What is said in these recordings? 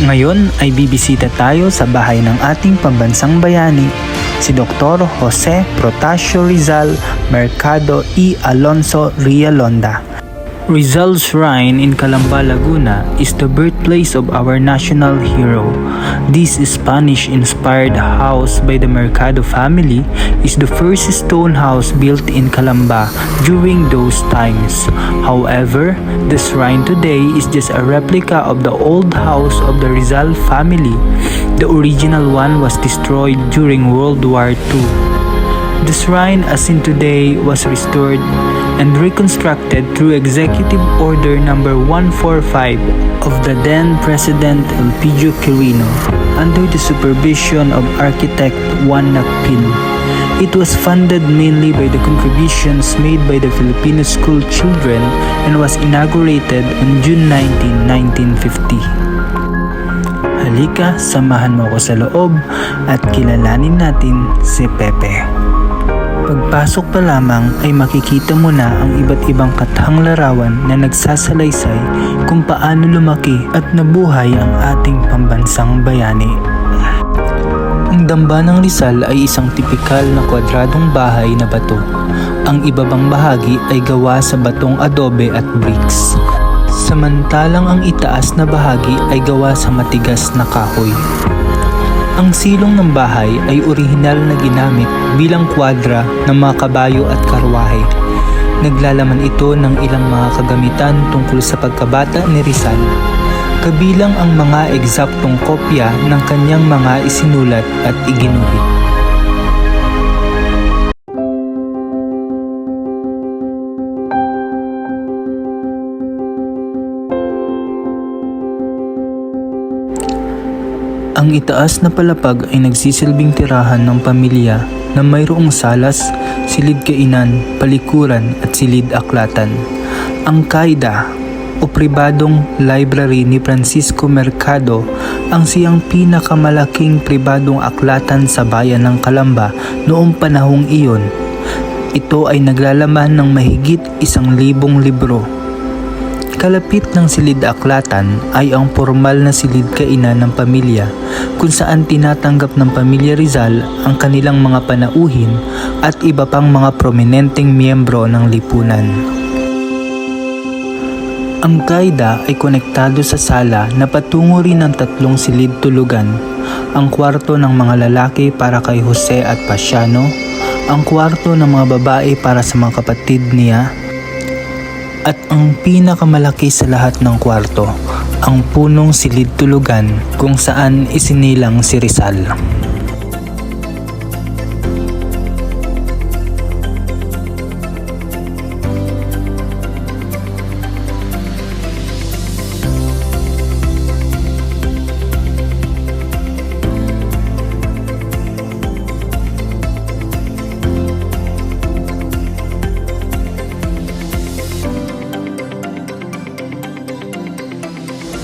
Ngayon ay bibisita tayo sa bahay ng ating pambansang bayani, si Dr. Jose Protasio Rizal Mercado E. Alonso Rialonda. Rizal Shrine in Calamba, Laguna is the birthplace of our national hero. This Spanish-inspired house by the Mercado family is the first stone house built in Calamba during those times. However, the shrine today is just a replica of the old house of the Rizal family. The original one was destroyed during World War II. The shrine as seen today was restored and reconstructed through Executive Order Number 145 of the then President Elpidio Quirino under the supervision of architect Juan Nakpil. It was funded mainly by the contributions made by the Filipino school children and was inaugurated on June 19, 1950. Halika, samahan mo ako sa loob at kilalanin natin si Pepe. Pagpasok pa lamang ay makikita mo na ang iba't ibang katang larawan na nagsasalaysay kung paano lumaki at nabuhay ang ating pambansang bayani. Ang damba ng Rizal ay isang tipikal na kwadradong bahay na bato. Ang ibabang bahagi ay gawa sa batong adobe at bricks. Samantalang ang itaas na bahagi ay gawa sa matigas na kahoy. Ang silong ng bahay ay orihinal na ginamit bilang kwadra ng mga kabayo at karwahe. Naglalaman ito ng ilang mga kagamitan tungkol sa pagkabata ni Rizal. Kabilang ang mga eksaktong kopya ng kanyang mga isinulat at iginuhit. Ang itaas na palapag ay nagsisilbing tirahan ng pamilya na mayroong salas, silid kainan, palikuran at silid aklatan. Ang kaida o pribadong library ni Francisco Mercado ang siyang pinakamalaking pribadong aklatan sa bayan ng Calamba noong panahong iyon. Ito ay naglalaman ng mahigit isang libong libro Kalapit ng silid aklatan ay ang formal na silid kainan ng pamilya kung saan tinatanggap ng pamilya Rizal ang kanilang mga panauhin at iba pang mga prominenteng miyembro ng lipunan. Ang kaida ay konektado sa sala na patungo rin ng tatlong silid tulugan. Ang kwarto ng mga lalaki para kay Jose at Pasiano, ang kwarto ng mga babae para sa mga kapatid niya, at ang pinakamalaki sa lahat ng kwarto, ang punong silid tulugan kung saan isinilang si Rizal.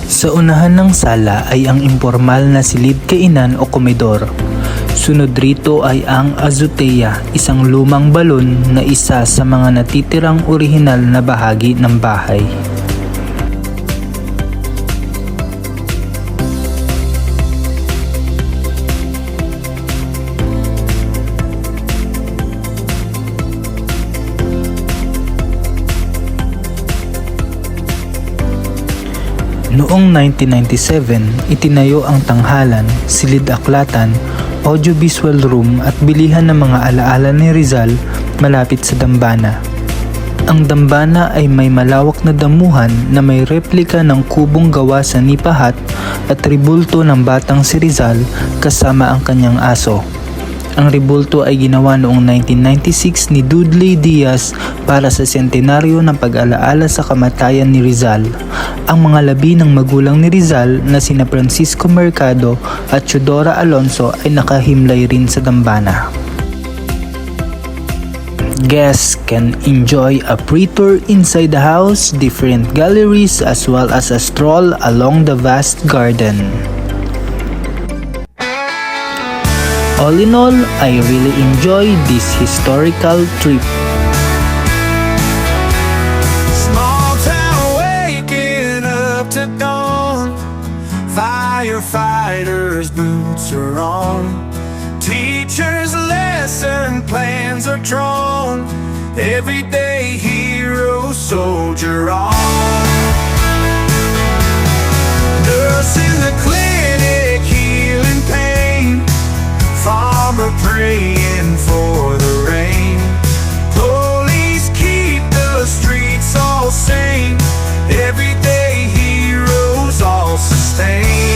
Sa unahan ng sala ay ang impormal na silid kainan o komedor. Sunod rito ay ang azotea, isang lumang balon na isa sa mga natitirang orihinal na bahagi ng bahay. Noong 1997, itinayo ang tanghalan, silid aklatan, audiovisual room at bilihan ng mga alaala ni Rizal malapit sa Dambana. Ang Dambana ay may malawak na damuhan na may replika ng kubong gawa sa nipahat at ribulto ng batang si Rizal kasama ang kanyang aso. Ang ribulto ay ginawa noong 1996 ni Dudley Diaz para sa sentenaryo ng pag-alaala sa kamatayan ni Rizal. Ang mga labi ng magulang ni Rizal na sina Francisco Mercado at Chudora Alonso ay nakahimlay rin sa dambana. Guests can enjoy a free tour inside the house, different galleries, as well as a stroll along the vast garden. All in all, I really enjoy this historical trip. Small town waking up to dawn. Firefighters' boots are on. Teachers' lesson plans are drawn. Everyday hero, soldier on. praying for the rain. Police keep the streets all sane. Everyday heroes all sustain.